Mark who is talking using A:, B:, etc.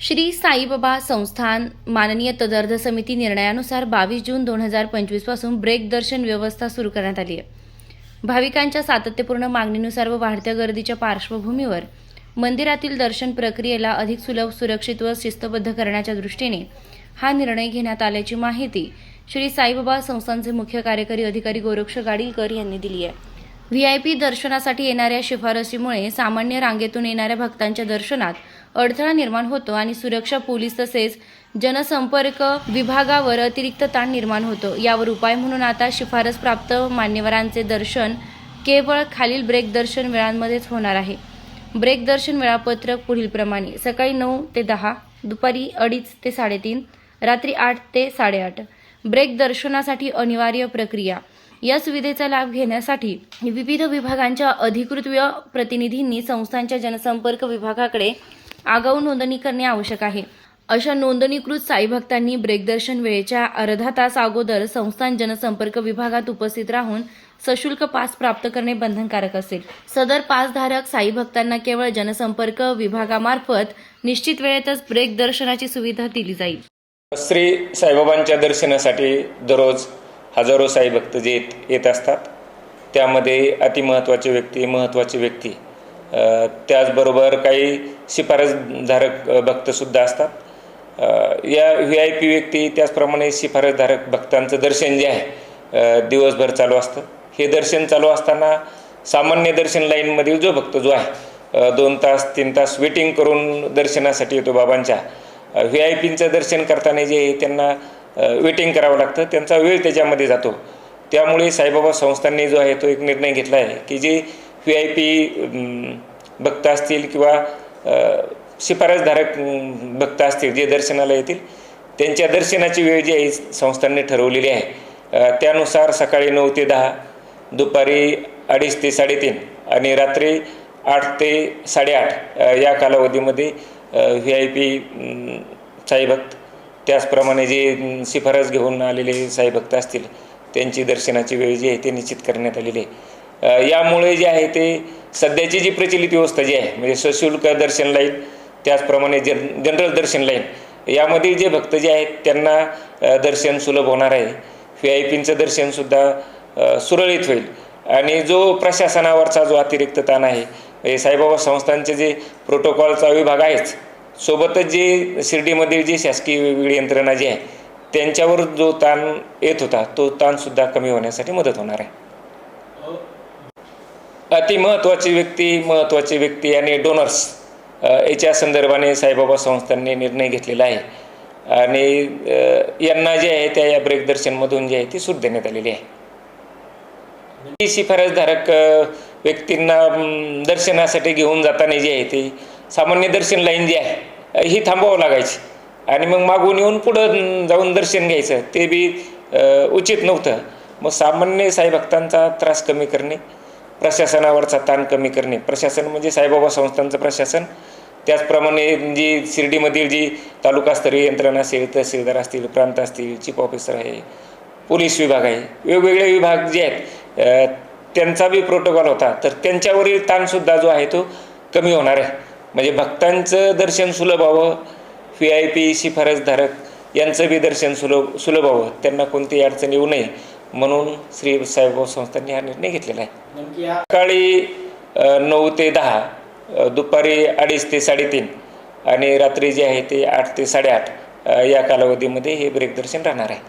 A: श्री साईबाबा संस्थान माननीय तदर्थ समिती निर्णयानुसार बावीस जून दोन हजार पंचवीसपासून ब्रेक दर्शन व्यवस्था सुरू करण्यात आली आहे. भाविकांच्या सातत्यपूर्ण मागणीनुसार व वाढत्या गर्दीच्या पार्श्वभूमीवर मंदिरातील दर्शन प्रक्रियेला अधिक सुलभ सुरक्षित व शिस्तबद्ध करण्याच्या दृष्टीने हा निर्णय घेण्यात आल्याची माहिती श्री साईबाबा संस्थांचे मुख्य कार्यकारी अधिकारी गोरक्ष गाडीलकर यांनी दिली आहे. व्ही आय पी दर्शनासाठी येणाऱ्या शिफारसीमुळे सामान्य रांगेतून येणाऱ्या भक्तांच्या दर्शनात अडथळा निर्माण होतो आणि सुरक्षा पोलीस तसेच जनसंपर्क विभागावर अतिरिक्त ताण निर्माण होतो. यावर उपाय म्हणून आता शिफारस प्राप्त मान्यवरांचे दर्शन केवळ खालील ब्रेक दर्शन वेळांमध्येच होणार आहे. ब्रेक दर्शन वेळापत्रक पुढीलप्रमाणे सकाळी नऊ ते दहा दुपारी अडीच ते साडेतीन रात्री आठ ते साडेआठ. ब्रेक दर्शनासाठी अनिवार्य प्रक्रिया. या सुविधेचा लाभ घेण्यासाठी विविध विभागांच्या अधिकृत प्रतिनिधींनी संस्थांच्या जनसंपर्क विभागाकडे आगाऊ नोंदणी करणे आवश्यक आहे. अशा नोंदणीकृत साई भक्तांनी ब्रेकदर्शन वेळेच्या अर्धा तास अगोदर संस्थान जनसंपर्क विभागात उपस्थित राहून सशुल्क पास प्राप्त करणे बंधनकारक असेल. सदर पासधारक साई भक्तांना केवळ जनसंपर्क विभागामार्फत निश्चित वेळेतच ब्रेक दर्शनाची सुविधा दिली जाईल.
B: श्री साईबाबांच्या दर्शनासाठी दररोज हजारो साई भक्त जे येत येत असतात. त्यामध्ये अतिमहत्त्वाचे व्यक्ती महत्त्वाचे व्यक्ती त्याचबरोबर काही शिफारसधारक भक्तसुद्धा असतात. या व्ही आय पी व्यक्ती त्याचप्रमाणे शिफारसधारक भक्तांचं दर्शन जे आहे दिवसभर चालू असतं. हे दर्शन चालू असताना सामान्य दर्शन लाईनमधील जो भक्त जो आहे दोन तास तीन तास वेटिंग करून दर्शनासाठी येतो बाबांच्या. व्ही आय पींचं दर्शन करताना जे त्यांना वेटिंग करावं लागतं. त्यांचा वेळ त्याच्यामध्ये जातो. त्यामुळे साईबाबा संस्थांनी जो आहे तो एक निर्णय घेतला आहे की जे व्ही आय पी भक्त असतील किंवा शिफारसधारक भक्त असतील जे दर्शनाला येतील त्यांच्या दर्शनाची वेळ जी आहे संस्थांनी ठरवलेली आहे. त्यानुसार सकाळी नऊ ते दहा दुपारी अडीच ते साडेतीन आणि रात्री आठ ते साडेआठ या कालावधीमध्ये व्ही आय पी साईभक्त त्याचप्रमाणे जे शिफारस घेऊन आलेले साईभक्त असतील त्यांची दर्शनाची वेळ जी आहे ते निश्चित करण्यात आलेली आहे. यामुळे जे आहे ते सध्याची जी प्रचलित व्यवस्था जी आहे म्हणजे सशुल्क दर्शन लाईन त्याचप्रमाणे जन जनरल दर्शन लाईन यामध्ये जे भक्त जे आहेत त्यांना दर्शन सुलभ होणार आहे. व्ही आय पींचं दर्शनसुद्धा सुरळीत होईल. आणि जो प्रशासनावरचा जो अतिरिक्त ताण आहे म्हणजे साईबाबा संस्थांचे जे प्रोटोकॉलचा विभाग आहेच सोबतच जे शिर्डीमधील जी शासकीय वेगवेगळी यंत्रणा जी आहे त्यांच्यावर जो ताण येत होता तो ताणसुद्धा कमी होण्यासाठी मदत होणार आहे. अति महत्त्वाची व्यक्ती महत्त्वाची व्यक्ती आणि डोनर्स याच्या संदर्भाने साईबाबा संस्थांनी निर्णय घेतलेला आहे. आणि यांना जे आहे त्या या ब्रेकदर्शनमधून जे आहे ती सूट देण्यात आलेली आहे. म्हणजे ही शिफारसधारक व्यक्तींना दर्शनासाठी घेऊन जाताना जी आहे ती सामान्य दर्शन लाईन जी आहे ही थांबवावं लागायची. आणि मग मागून येऊन पुढं जाऊन दर्शन घ्यायचं ते बी उचित नव्हतं. मग सामान्य साईभक्तांचा त्रास कमी करणे प्रशासनावरचा ताण कमी करणे. प्रशासन म्हणजे साईबाबा संस्थांचं प्रशासन. त्याचप्रमाणे जी शिर्डीमधील जी तालुकास्तरीय यंत्रणा असेल तहसीलदार असतील प्रांत असतील चीफ ऑफिसर आहे पोलीस विभाग आहे वेगवेगळे विभाग जे आहेत त्यांचा बी प्रोटोकॉल होता. तर त्यांच्यावरील ताणसुद्धा जो आहे तो कमी होणार आहे. म्हणजे भक्तांचं दर्शन सुलभ व्हावं व्ही आय पी शिफारसधारक यांचं बी दर्शन सुलभ सुलभ व्हावं त्यांना कोणतीही अडचण येऊ नये. म्हणून श्री साईबाबा संस्थांनी हा निर्णय घेतलेला आहे. सकाळी नऊ ते दहा दुपारी अडीच ते साडेतीन आणि रात्री जे आहे ते आठ ते साडेआठ या कालावधीमध्ये हे ब्रेक दर्शन राहणार आहे.